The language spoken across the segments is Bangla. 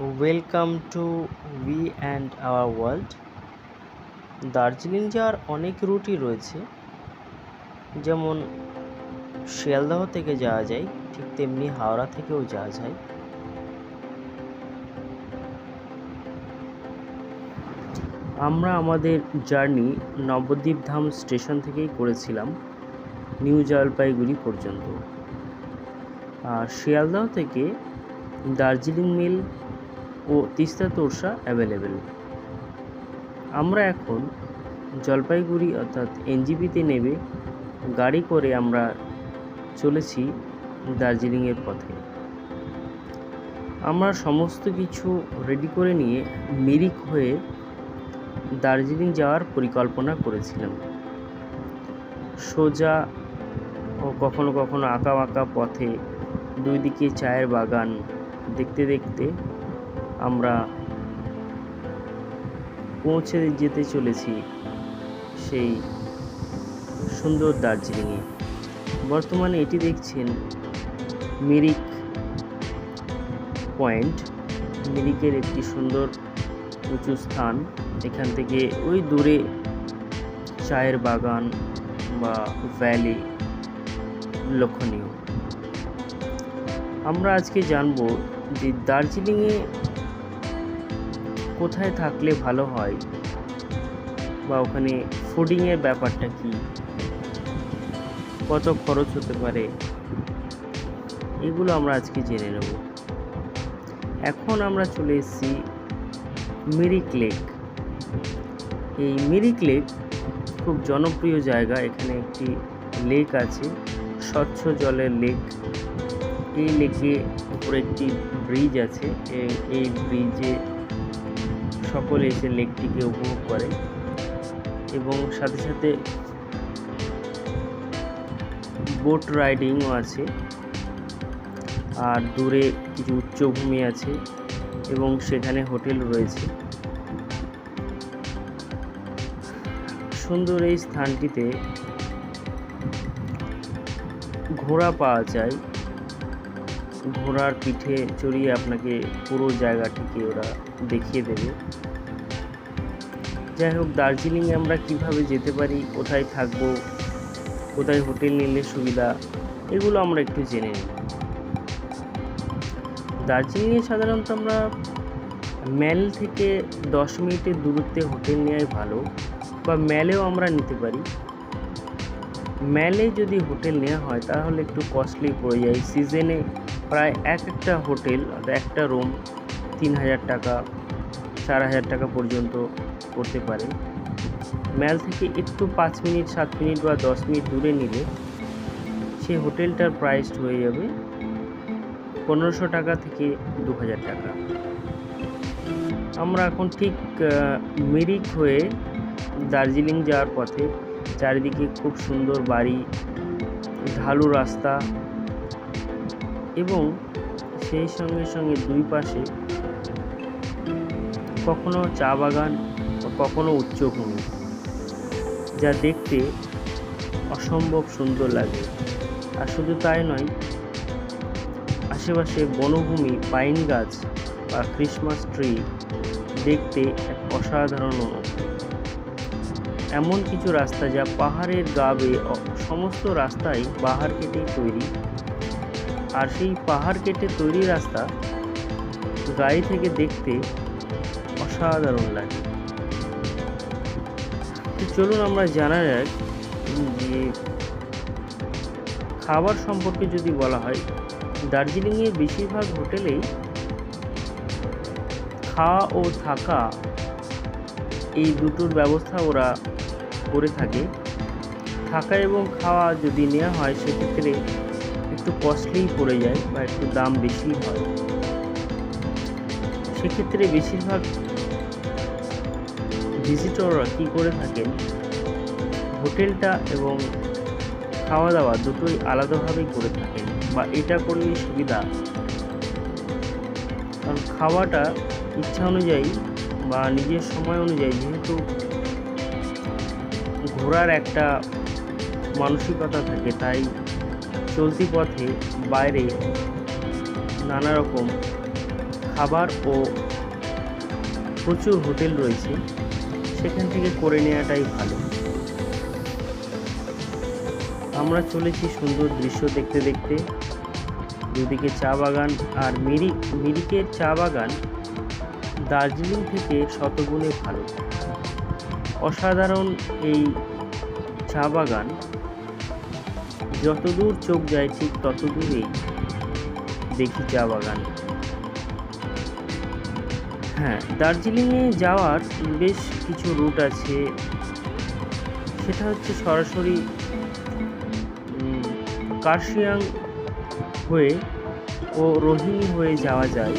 Welcome to we and our world Darjeeling যাওয়ার অনেক রুটই রয়েছে। যেমন শিয়ালদহ থেকে যাওয়া যায়, ঠিক তেমনি হাওড়া থেকেও যাওয়া যায়। আমরা আমাদের জার্নি নবদ্বীপ ধাম স্টেশন থেকেই করেছিলাম, নিউ জলপাইগুড়ি পর্যন্ত। আর শিয়ালদহ থেকে দার্জিলিং মেল ও তিস্তা তোরসা অ্যাভেলেবেল আমরা এখন জলপাইগুড়ি অর্থাৎ এনজিপিতে নেবে গাড়ি করে আমরা চলেছি দার্জিলিংয়ের পথে। আমরা সমস্ত কিছু রেডি করে নিয়ে মিরিক হয়ে দার্জিলিং যাওয়ার পরিকল্পনা করেছিলাম। সোজা ও কখনো কখনো আঁকা বাঁকা পথে দুই দিকে চায়ের বাগান দেখতে দেখতে আমরা পৌঁছে যেতে চলেছি সেই সুন্দর দার্জিলিংয়ে। বর্তমানে এটি দেখছেন মিরিক পয়েন্ট। মিরিকের একটি সুন্দর উঁচু স্থান। এখান থেকে ওই দূরে চায়ের বাগান বা ভ্যালি লক্ষণীয়। আমরা আজকে জানব যে দার্জিলিংয়ে কোথায় থাকলে ভালো হয়? বা ওখানে ফুডিংয়ের ব্যাপারটা কি? কত খরচ হতে পারে? এগুলো আমরা আজকে জেনে নেব। এখন আমরা চলে এসেছি মিরিক লেক এই মিরিক লেক খুব জনপ্রিয় জায়গা। এখানে একটি লেক আছে, স্বচ্ছ জলের লেক এই লেকে উপরে একটি ব্রিজ আছে। এই- ব্রিজে সকলে এসে লেকটিকে উপভোগ করে এবং সাথে সাথে বোট রাইডিংও আছে। আর দূরে কিছু উচ্চভূমি আছে এবং সেখানে হোটেল রয়েছে। সুন্দর এই স্থানটিতে ঘোড়া পাওয়া যায়। ঘোড়ার পিঠে চড়িয়ে আপনাকে পুরো জায়গাটিকে ওরা দেখিয়ে দেবে। যাই হোক, দার্জিলিংয়ে আমরা কীভাবে যেতে পারি, কোথায় থাকব, কোথায় হোটেল নিলে সুবিধা, এগুলো আমরা একটু জেনে নিই। দার্জিলিংয়ে সাধারণত আমরা ম্যাল থেকে দশ মিনিটের দূরত্বে হোটেল নেওয়াই ভালো, বা ম্যালেও আমরা নিতে পারি। ম্যালে যদি হোটেল নেওয়া হয়, তাহলে একটু কস্টলি পড়ে যায়। সিজনে প্রায় এক একটা হোটেল একটা রুম তিন হাজার টাকা চার হাজার টাকা পর্যন্ত করতে পারে। ম্যাল থেকে একটু পাঁচ মিনিট, সাত মিনিট বা দশ মিনিট দূরে নিলে সেই হোটেলটার প্রাইস হয়ে যাবে পনেরোশো টাকা থেকে দু হাজার টাকা। আমরা এখন ঠিক মিরিক হয়ে দার্জিলিং যাওয়ার পথে চারিদিকে খুব সুন্দর বাড়ি, ঢালু রাস্তা এবং সেই সঙ্গে সঙ্গে দুই পাশে কখনো চা বাগান কখনো উচ্চভূমি, যা দেখতে অসম্ভব সুন্দর লাগে। আর শুধু তাই নয়, আশেপাশে বনভূমি, পাইন গাছ বা ক্রিসমাস ট্রি দেখতে এক অসাধারণ অনুভূতি। এমন কিছু রাস্তা যা পাহাড়ের গা বেয়ে সমস্ত রাস্তাই পাহাড় কেটেই তৈরি। আর সেই পাহাড় কেটে তৈরি রাস্তা গাড়ি থেকে দেখতে অসাধারণ লাগে। তো চলুন আমরা জানা যাক যে খাবার সম্পর্কে যদি বলা হয়, দার্জিলিংয়ের বেশিরভাগ হোটেলেই খাওয়া ও থাকা এই দুটোর ব্যবস্থা ওরা করে থাকে। থাকা এবং খাওয়া যদি নেওয়া হয়, সেক্ষেত্রে একটু কস্টলিই পড়ে যায় বা একটু দাম বেশি হয়। সেক্ষেত্রে বেশিরভাগ ভিজিটররা কী করে থাকেন হোটেলটা এবং খাওয়া দাওয়া দুটোই আলাদাভাবেই করে থাকেন বা এটা করলেই সুবিধা? কারণ খাওয়াটা ইচ্ছা অনুযায়ী বা নিজের সময় অনুযায়ী, যেহেতু ঘোরার একটা মানসিকতা থাকে, তাই চলতি পথে বাইরে নানা রকম খাবার ও প্রচুর হোটেল রয়েছে। সেখান থেকে করে নেওয়াটাই ভালো। আমরা চলেছি সুন্দর দৃশ্য দেখতে দেখতে। দুদিকে চা বাগান আর মিরিক মিরিকের চা বাগান দার্জিলিং থেকে শতগুণে ভালো। অসাধারণ এই চা বাগান। যতদূর চোখ যায় ঠিক ততদূরেই দেখি চা বাগান। হ্যাঁ দার্জিলিংয়ে যাওয়ার বেশ কিছু রুট আছে। সেটা হচ্ছে সরাসরি কার্শিয়াং হয়ে ও রোহিণী হয়ে যাওয়া যায়।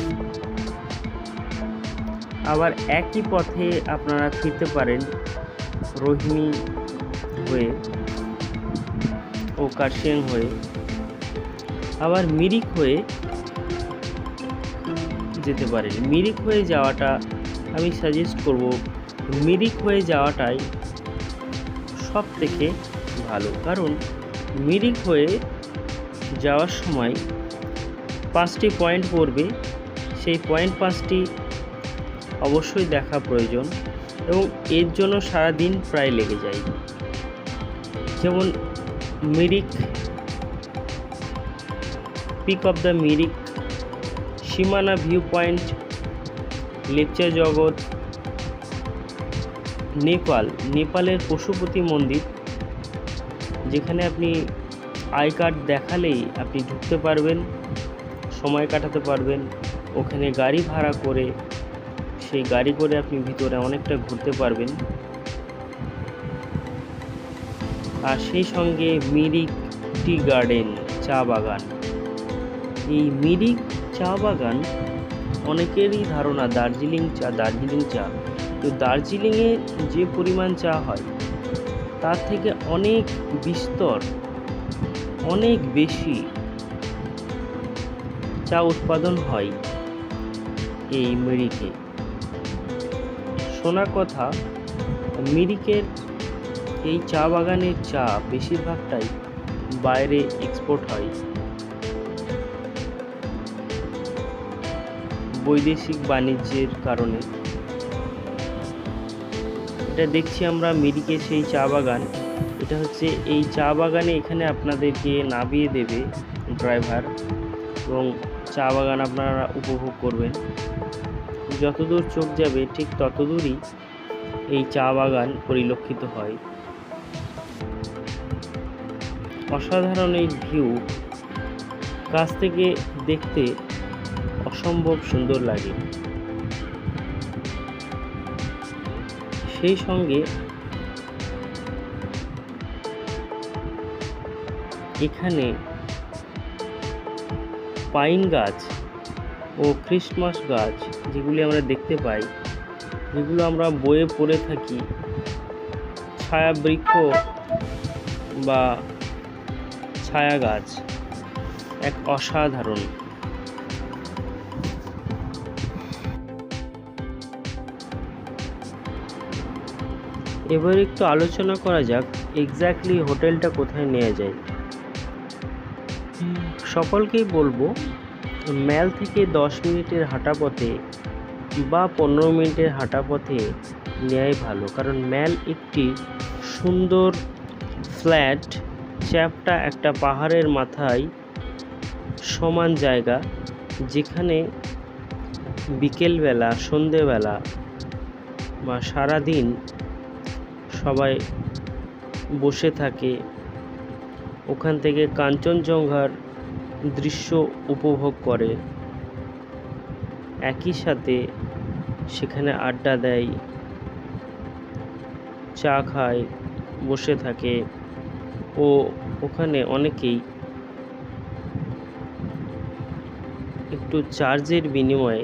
আবার একই পথে আপনারা ফিরতে পারেন রোহিণী হয়ে ও কার্শিয়াং হয়ে। আবার মিরিক হয়ে যেতে পারেন মিরিক হয়ে যাওয়াটা আমি সাজেস্ট করব। মিরিক হয়ে যাওয়াটাই সব থেকে ভালো। কারণ মিরিক হয়ে যাওয়ার সময় পাঁচটি পয়েন্ট পড়বে। সেই পয়েন্ট পাঁচটি অবশ্যই দেখা প্রয়োজন এবং এর জন্য সারাদিন প্রায় লেগে যায়। যেমন Mirik peak of the Mirik Simana view point lecture জগৎ নেপাল নেপালের পশুপতি মন্দির, যেখানে আপনি আই কার্ড দেখালেই আপনি ঢুকতে পারবেন, সময় কাটাতে পারবেন, ওখানে গাড়ি ভাড়া করে, সেই গাড়ি করে আপনি ভিতরে অনেকটা ঘুরতে পারবেন। আর সেই সঙ্গে মিরিক টি গার্ডেন, চা বাগান। এই মিরিক চা বাগান অনেকেরই ধারণা দার্জিলিং চা দার্জিলিং চা। তো দার্জিলিংয়ে যে পরিমাণ চা হয়, তার থেকে অনেক বিস্তর, অনেক বেশি চা উৎপাদন হয় এই মিরিকে। শোনা কথা, মিরিকের এই চা বাগানের চা বেশিরভাগটাই বাইরে এক্সপোর্ট হয়। বৈদেশিক বাণিজ্যের কারণে। এটা দেখছি আমরা মিরিকে সেই চা বাগান। এটা হচ্ছে এই চা বাগানে এখানে আপনাদেরকে নামিয়ে দেবে ড্রাইভার এবং চা বাগান আপনারা উপভোগ করবেন। যতদূর চোখ যাবে ঠিক ততদূরই এই চা বাগান পরিলক্ষিত হয়। অসাধারণ এই ভিউ। কাছ থেকে দেখতে অসম্ভব সুন্দর লাগে। সেই সঙ্গে এখানে পাইন গাছ ও ক্রিসমাস গাছ যেগুলি আমরা দেখতে পাই, যেগুলো আমরা বয়ে পড়ে থাকি ছায়া বৃক্ষ বা ছায়া গাছ এক অসাধারণ। এবার একটু আলোচনা করা যাক এক্স্যাক্টলি হোটেলটা কোথায় নেওয়া যায়। সকলকেই বলব ম্যাল থেকে দশ মিনিটের হাঁটা পথে বা পনেরো মিনিটের হাঁটা পথে নেওয়াই ভালো। কারণ ম্যাল একটি সুন্দর ফ্ল্যাট, চ্যাপটা একটা পাহাড়ের মাথায় সমান জায়গা, যেখানে বিকেলবেলা, সন্ধেবেলা বা সারাদিন সবাই বসে থাকে। ওখান থেকে কাঞ্চনজঙ্ঘার দৃশ্য উপভোগ করে। একই সাথে সেখানে আড্ডা দেয়, চা খায়, বসে থাকে ও ওখানে অনেকেই একটু চার্জের বিনিময়ে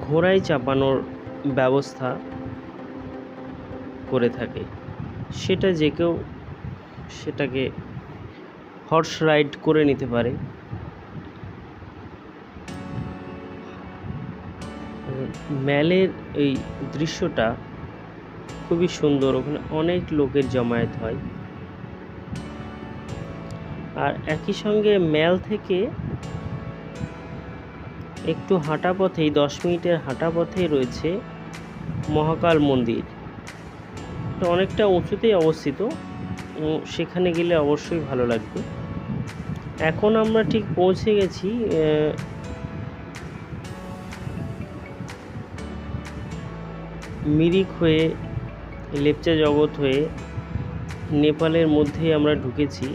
ঘোড়ায় চাপানোর ব্যবস্থা থাকে। সেটা যে কেউ সেটাকে হর্স রাইড করে নিতে পারে। ম্যালের এই দৃশ্যটা খুবই সুন্দর। ওখানে অনেক লোকের জমায়েত হয়। আর একই সঙ্গে ম্যাল থেকে একটু হাঁটা পথেই, দশ মিনিটের হাঁটা পথেই রয়েছে মহাকাল মন্দির। তো অনেকটা উঁচুতেই অবস্থিত। সেখানে গেলে অবশ্যই ভালো লাগবে। এখন আমরা ঠিক পৌঁছে গেছি মিরিক হয়ে, লেপচা জগৎ হয়ে নেপালের মধ্যে আমরা ঢুকেছি।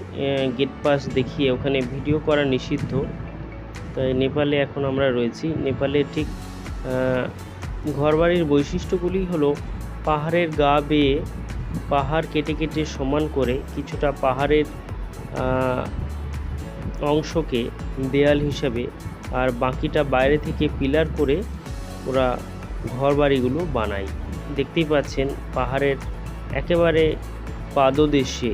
গেট পাস দেখিয়ে, ওখানে ভিডিও করা নিষিদ্ধ। তাই নেপালে এখন আমরা রয়েছি। নেপালের ঠিক ঘরবাড়ির বৈশিষ্ট্যগুলি হলো পাহাড়ের গা বেয়ে পাহাড় কেটে কেটে সমান করে কিছুটা পাহাড়ের অংশকে দেয়াল হিসাবে আর বাকিটা বাইরে থেকে পিলার করে ওরা ঘরবাড়িগুলো বানায়। দেখতেই পাচ্ছেন পাহাড়ের একেবারে পাদদেশে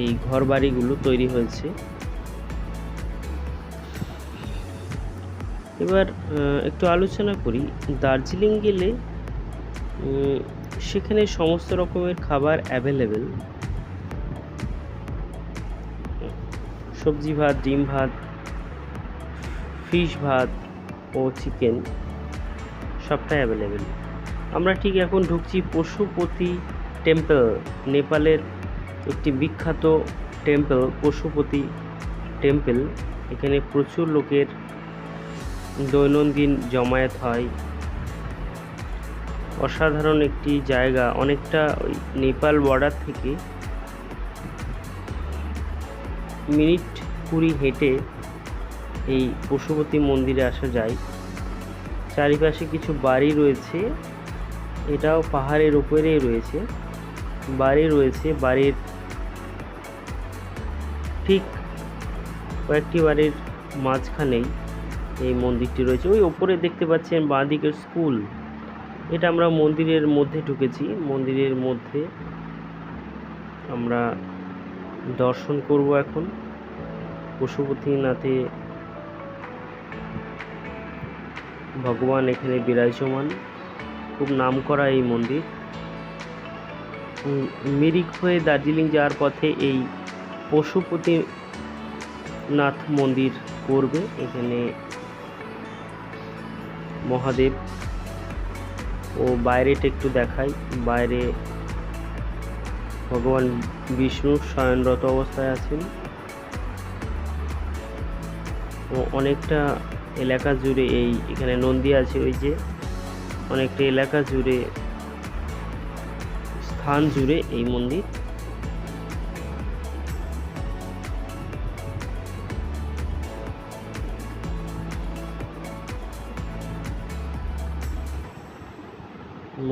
এই ঘরবাড়িগুলো তৈরি হয়েছে। এবার একটু আলোচনা করি। দার্জিলিং গেলে সেখানে সমস্ত রকমের খাবার অ্যাভেলেবেল সবজি ভাত, ডিম ভাত ফিশ ভাত ও চিকেন সবটাই অ্যাভেলেবেল আমরা ঠিক এখন ঢুকছি পশুপতি টেম্পল নেপালের একটি বিখ্যাত টেম্পল পশুপতি টেম্পল এখানে প্রচুর লোকের দৈনন্দিন জমায়েত হয়। অসাধারণ একটি জায়গা, অনেকটা ওই নেপাল বর্ডার থেকে মিনিট কুড়ি হেঁটে এই পশুপতি মন্দিরে আসা যায়। চারিপাশে কিছু বাড়ি রয়েছে, এটাও পাহাড়ের উপরেই রয়েছে। বাড়ি রয়েছে, বাড়ির ঠিক কয়েকটি বাড়ির মাঝখানেই। এই মন্দিরটি রয়েছে। ওই ওপরে দেখতে পাচ্ছেন বাঁদিকের স্কুল। এটা আমরা মন্দিরের মধ্যে ঢুকেছি। মন্দিরের মধ্যে আমরা দর্শন করব এখন। পশুপতিনাথে ভগবান এখানে বিরাজমান। খুব নামকরা এই মন্দির। মিরিক হয়ে দার্জিলিং যাওয়ার পথে এই পশুপতিনাথ মন্দির করবে। এখানে মহাদেব। ও বাইরেটা একটু দেখাই। বাইরে ভগবান বিষ্ণু শয়নরত অবস্থায় আছেন। ও অনেকটা এলাকা জুড়ে এই এখানে নন্দী আছে ওই যে, অনেকটা এলাকা জুড়ে, স্থান জুড়ে এই মন্দির।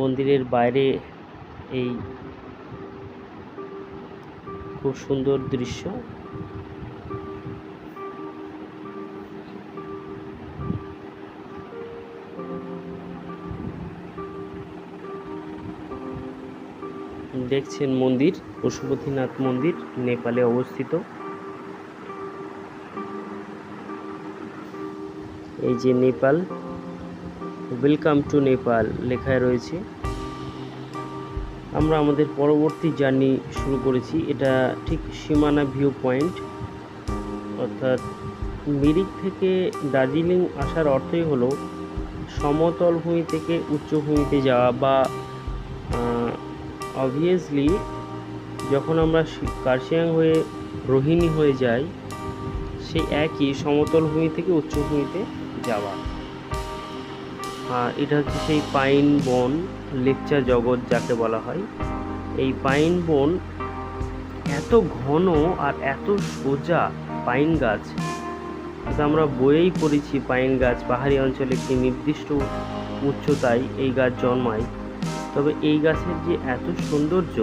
মন্দিরের বাইরে এই খুব সুন্দর দৃশ্য। দেখছেন মন্দির, পশুপতিনাথ মন্দির, নেপালে অবস্থিত। এই যে নেপাল ওয়েলকাম টু নেপাল লেখায় রয়েছে। আমরা আমাদের পরবর্তী জার্নি শুরু করেছি। এটা ঠিক সীমানা ভিউ পয়েন্ট। অর্থাৎ মিরিক থেকে দার্জিলিং আসার অর্থই হলো সমতল ভূমি থেকে উচ্চভূমিতে যাওয়া বা অবভিয়াসলি যখন আমরা কার্শিয়াং হয়ে রোহিণী হয়ে যাই, সেই একই সমতল ভূমি থেকে উচ্চভূমিতে যাওয়া। এটা হচ্ছে সেই পাইন বন লেকচা জগৎ যাকে বলা হয়। এই পাইন বন এত ঘন আর এত সোজা পাইন গাছ। আমরা বইয়েই পড়েছি পাইন গাছ পাহাড়ি অঞ্চলে একটি নির্দিষ্ট উচ্চতায় এই গাছ জন্মায়। তবে এই গাছের যে এত সৌন্দর্য,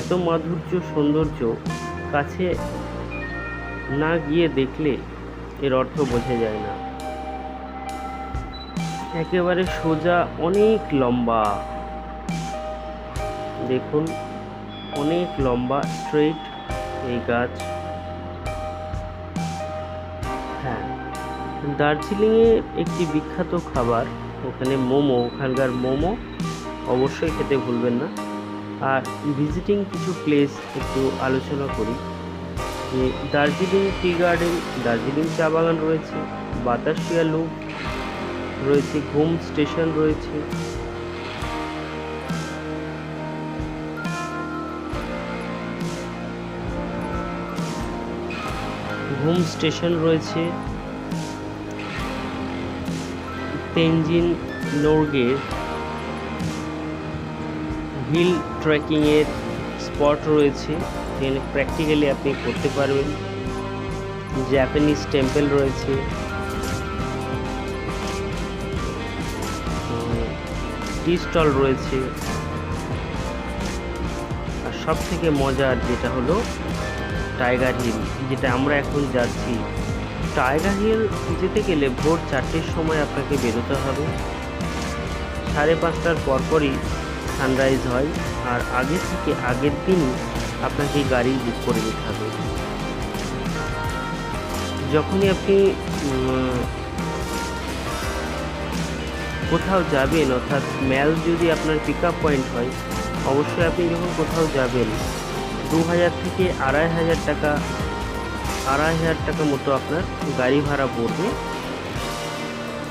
এত মাধুর্য সৌন্দর্য কাছে না গিয়ে দেখলে এর অর্থ বোঝা যায় না। একেবারে সোজা, অনেক লম্বা। দেখুন, অনেক লম্বা স্ট্রেট এই গাছ। হ্যাঁ দার্জিলিংয়ে একটি বিখ্যাত খাবার, ওখানে মোমো, ওখানকার মোমো, অবশ্যই খেতে ভুলবেন না। আর ভিজিটিং কিছু প্লেস একটু আলোচনা করি। যে দার্জিলিং টি গার্ডেন, দার্জিলিং চা বাগান রয়েছে, বাতাসিয়া লুপ রয়েছে, ঘুম স্টেশন রয়েছে। ঘুম স্টেশন রয়েছে। তেনজিন নোরগের হিল ট্রেকিংয়ের স্পট রয়েছে। যেখানে প্র্যাকটিক্যালি আপনি করতে পারবেন। জাপানিজ টেম্পল রয়েছে। টি স্টল রয়েছে। আর সব থেকে মজার যেটা হলো, টাইগার হিল, যেটা আমরা এখন যাচ্ছি। টাইগার হিল যেতে গেলে ভোর চারটের সময় আপনাকে বেরোতে হবে। সাড়ে পাঁচটার পরপরই সানরাইজ হয়, আর আগে থেকে আগের দিনই আপনাকে গাড়ি বুক করে নিতে হবে। যখনই আপনি কোথাও যাবেন, অর্থাৎ ম্যাল যদি আপনার পিক আপ পয়েন্ট হয়, অবশ্যই আপনি যখন কোথাও যাবেন দু হাজার থেকে আড়াই হাজার টাকা, আড়াই হাজার টাকা মতো আপনার গাড়ি ভাড়া পড়বে।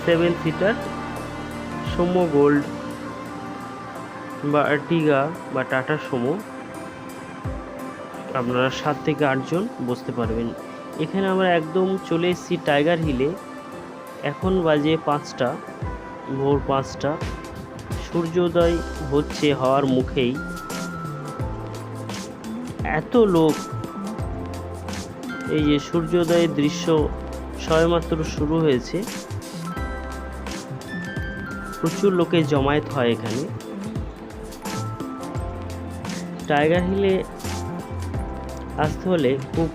সেভেন সিটার সোমো গোল্ড বা আর্টিগা বা টাটা সোমো। আপনারা সাত থেকে আটজন বসতে পারবেন। এখানে আমরা একদম চলে এসেছি টাইগার হিলে। এখন বাজে পাঁচটা। ভোর পাঁচটা। সূর্যোদয় হচ্ছে হওয়ার মুখেই। এত লোক। এই যে সূর্যোদয়ের দৃশ্য সবেমাত্র শুরু হয়েছে। প্রচুর লোকের জমায়েত হয় এখানে। টাইগার হিলে আসতে হলে খুব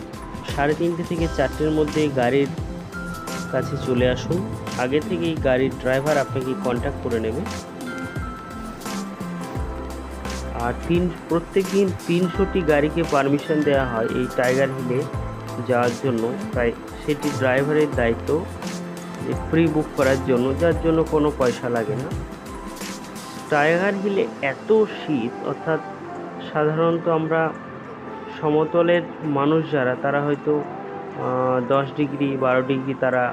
সাড়ে তিনটে থেকে চারটের মধ্যে গাড়ির কাছে চলে আসুন। আগে থেকেই গাড়ির ড্রাইভার আপনাকে কন্ট্যাক্ট করে নেবে। আর তিন প্রত্যেক দিন তিনশোটি গাড়িকে পারমিশন দেওয়া হয় এই টাইগার হিলে যাওয়ার জন্য। তাই সেটি ড্রাইভারের দায়িত্ব প্রি বুক করার জন্য, যার জন্য কোনো পয়সা লাগে না। টাইগার হিলে এত শীত, অর্থাৎ সাধারণত আমরা সমতলের মানুষ যারা, তারা হয়তো দশ ডিগ্রি, বারো ডিগ্রি তারা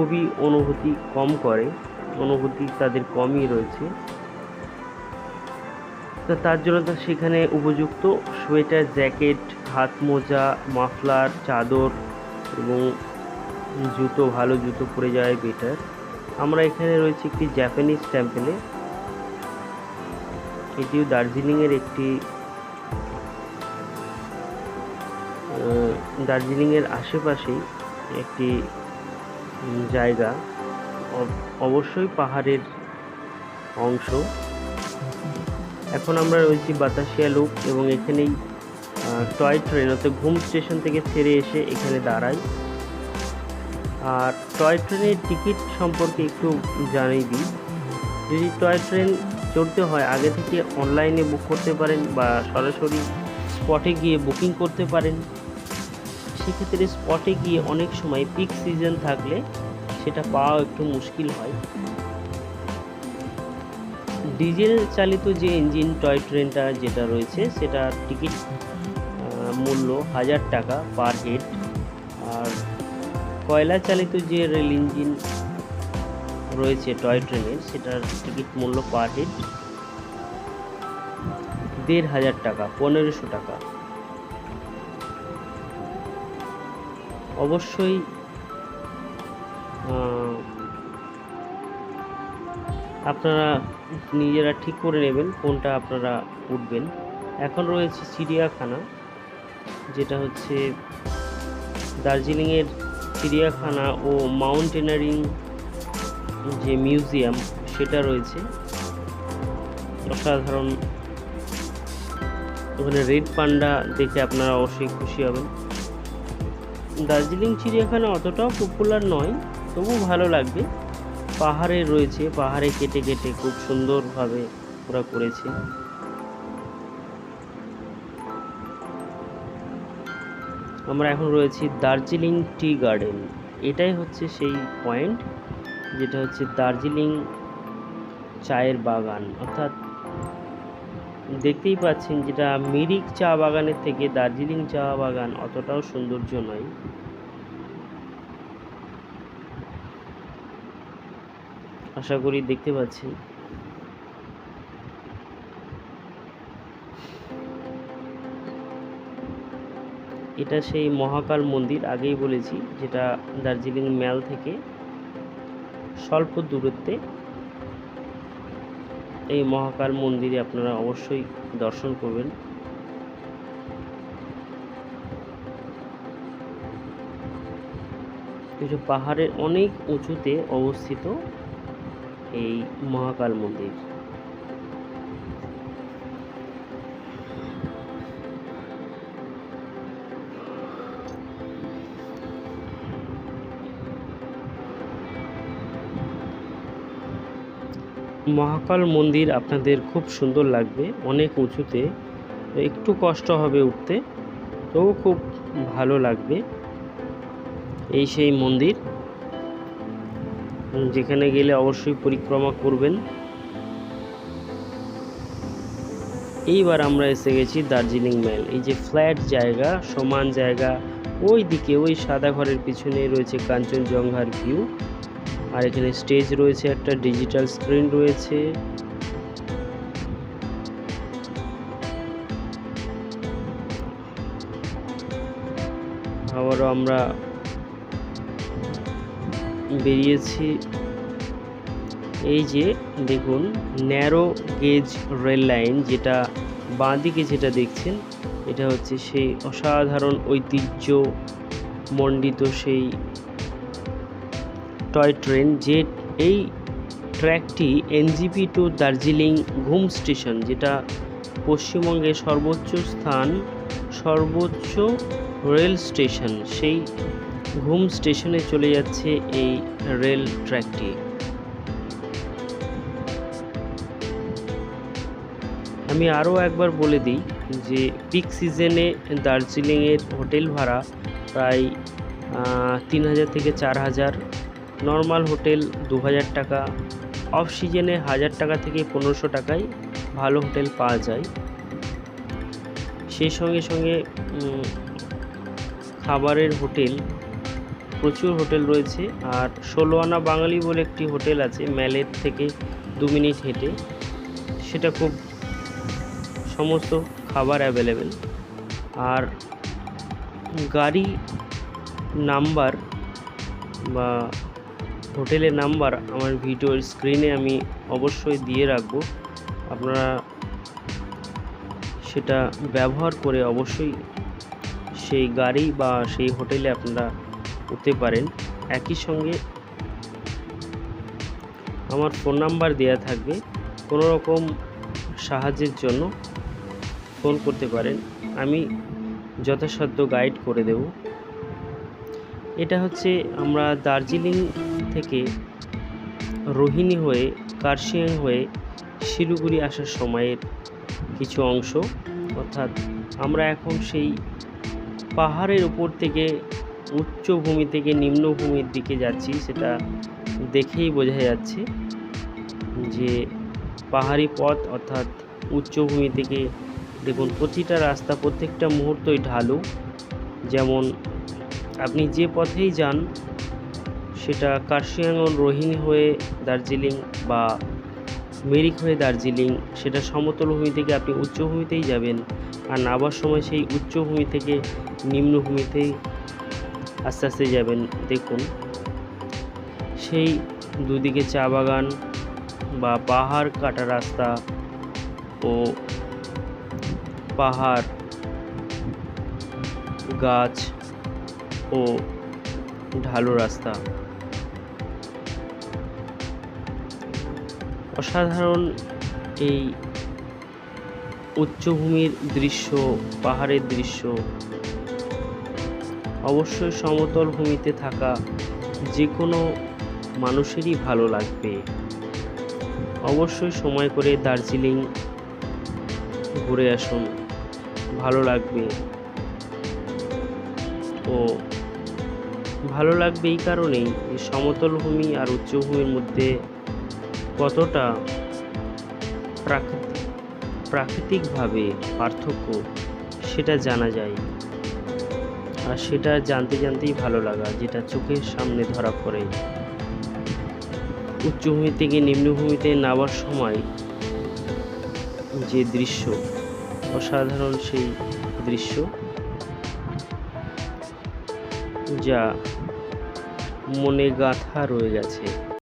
খুবই অনুভূতি কম করে, অনুভূতি তাদের কমই রয়েছে। তো তার জন্য তো সেখানে উপযুক্ত সোয়েটার, জ্যাকেট, হাত মোজা, মাফলার, চাদর এবং জুতো, ভালো জুতো পরে যাওয়াই বেটার আমরা এখানে রয়েছে একটি জাপানিজ টেম্পেলে এটিও দার্জিলিংয়ের একটি দার্জিলিংয়ের আশেপাশেই একটি জায়গা। অব- অবশ্যই পাহাড়ের অংশ। এখন আমরা রয়েছি বাতাসিয়া লুপ এবং এখানেই টয় ট্রেন অর্থাৎ ঘুম স্টেশন থেকে ছেড়ে এসে এখানে দাঁড়াই। আর টয় ট্রেনের টিকিট সম্পর্কে একটু জানিয়ে দিই। যদি টয় ট্রেন চড়তে হয়, আগে থেকে অনলাইনে বুক করতে পারেন বা সরাসরি স্পটে গিয়ে বুকিং করতে পারেন। সেক্ষেত্রে স্পটে গিয়ে অনেক সময় পিক সিজন থাকলে সেটা পাওয়া একটু মুশকিল হয়। ডিজেল চালিত যে ইঞ্জিন টয় ট্রেনটা যেটা রয়েছে, সেটা টিকিট মূল্য হাজার টাকা পার হেড আর কয়লা চালিত যে রেল ইঞ্জিন রয়েছে টয় ট্রেনের সেটার টিকিট মূল্য পার হেড দেড় হাজার টাকা, পনেরোশো টাকা। অবশ্যই আপনারা নিজেরা ঠিক করে নেবেন, কোনটা আপনারা উঠবেন। এখন রয়েছে চিড়িয়াখানা, যেটা হচ্ছে দার্জিলিংয়ের চিড়িয়াখানা ও মাউন্টেনারিং যে মিউজিয়াম, সেটা রয়েছে। অসাধারণ, ওখানে রেড পান্ডা দেখে আপনারা অবশ্যই খুশি হবেন। দার্জিলিং চিড়িয়াখানা অতটাও পপুলার নয় তবু ভালো লাগবে। পাহাড়ে রয়েছে, পাহাড়ে কেটে কেটে খুব সুন্দরভাবে ওরা করেছে। আমরা এখন রয়েছি দার্জিলিং টি গার্ডেন। এটাই হচ্ছে সেই পয়েন্ট যেটা হচ্ছে দার্জিলিং চায়ের বাগান, অর্থাৎ দেখতেই পাচ্ছেন যেটা মিরিক চা বাগানের থেকে দার্জিলিং চা বাগান অতটাও সৌন্দর্য নয়। আশা করি দেখতে পাচ্ছেন। এটা সেই মহাকাল মন্দির আগেই বলেছি, যেটা দার্জিলিং ম্যাল থেকে স্বল্প দূরত্বে এই মহাকাল মন্দিরে আপনারা অবশ্যই দর্শন করবেন। এটা পাহাড়ের অনেক উঁচুতে অবস্থিত এই মহাকাল মন্দির। মহাকাল মন্দির আপনাদের খুব সুন্দর লাগবে, অনেক উঁচুতে। একটু কষ্ট হবে উঠতে তবু খুব ভালো লাগবে। এই সেই মন্দির, যেখানে গেলে অবশ্যই পরিক্রমা করবেন। এইবার আমরা এসে গেছি দার্জিলিং ম্যাল এই যে ফ্ল্যাট জায়গা, সমান জায়গা ওই দিকে ওই সাদা ঘরের পিছনে রয়েছে কাঞ্চনজঙ্ঘার ভিউ আর এখানে স্টেজ রয়েছে, একটা ডিজিটাল স্ক্রিন রয়েছে। আবারও আমরা বেরিয়েছি। এই যে দেখুন ন্যারো গেজ রেল লাইন যেটা বাঁ দিকে যেটা দেখছেন, এটা হচ্ছে সেই অসাধারণ ঐতিহ্য মণ্ডিত সেই টয় ট্রেন যে এই ট্র্যাকটি এনজিপি টু দার্জিলিং ঘুম স্টেশন, যেটা পশ্চিমবঙ্গের সর্বোচ্চ স্থান, সর্বোচ্চ রেল স্টেশন, সেই ঘুম স্টেশনে চলে যাচ্ছে এই রেল ট্র্যাকটি। আমি আরও একবার বলে দিই যে পিক সিজনে দার্জিলিংয়ের হোটেল ভাড়া প্রায় তিন হাজার থেকে চার হাজার। নর্মাল হোটেল দু হাজার টাকা অফ সিজনে হাজার টাকা থেকে পনেরোশো টাকায় ভালো হোটেল পাওয়া যায়। সেই সঙ্গে সঙ্গে খাবারের হোটেল প্রচুর হোটেল রয়েছে। আর ষোলো আনা বাঙালি বলে একটি হোটেল আছে, ম্যালের থেকে দু মিনিট হেঁটে। সেটা খুব সমস্ত খাবার অ্যাভেলেবেল আর গাড়ি নাম্বার বা হোটেলের নাম্বার আমার ভিডিওর স্ক্রিনে আমি অবশ্যই দিয়ে রাখব। আপনারা সেটা ব্যবহার করে অবশ্যই সেই গাড়ি বা সেই হোটেলে আপনারা উঠতে পারেন। একই সঙ্গে আমার ফোন নাম্বার দেওয়া থাকবে। কোনো রকম সাহায্যের জন্য ফোন করতে পারেন। আমি যথাসাধ্য গাইড করে দেব। এটা হচ্ছে আমরা দার্জিলিং থেকে রোহিণী হয়ে, কার্শিয়াং হয়ে শিলিগুড়ি আসার সময়ের কিছু অংশ। অর্থাৎ আমরা এখন সেই পাহাড়ের উপর থেকে উচ্চভূমি থেকে নিম্নভূমির দিকে যাচ্ছি, সেটা দেখেই বোঝা যাচ্ছে যে পাহাড়ি পথ অর্থাৎ উচ্চভূমি থেকে দেখুন, প্রতিটা রাস্তা প্রত্যেকটা মুহূর্তই ঢালু। যেমন আপনি যে পথেই যান, সেটা কার্শিয়াঙ্গন রোহিণী হয়ে দার্জিলিং বা মেরিক হয়ে দার্জিলিং, সেটা সমতল ভূমি থেকে আপনি উচ্চভূমিতেই যাবেন। আর নাবার সময় সেই উচ্চভূমি থেকে নিম্নভূমিতেই আস্তে আস্তে যাবেন, দেখুন। সেই দুদিকে চা বাগান বা পাহাড় কাটা রাস্তা ও পাহাড় গাছ ও ঢালু রাস্তা। অসাধারণ এই উচ্চভূমির দৃশ্য, পাহাড়ের দৃশ্য। অবশ্যই সমতল ভূমিতে থাকা যে কোনো মানুষেরই ভালো লাগবে। অবশ্যই সময় করে দার্জিলিং ঘুরে আসুন। ভালো লাগবে। ও ভালো লাগবে এই কারণেই যে সমতল ভূমি আর উচ্চভূমির মধ্যে কতটা প্রাকৃতিক, প্রাকৃতিকভাবে পার্থক্য সেটা জানা যায়। আর সেটা জানতে জানতেই ভালো লাগা, যেটা চোখের সামনে ধরা পড়ে। উচ্চভূমি থেকে নিম্নভূমিতে নামার সময় যে দৃশ্য, অসাধারণ সেই দৃশ্য যা মনে গাঁথা রয়ে গেছে।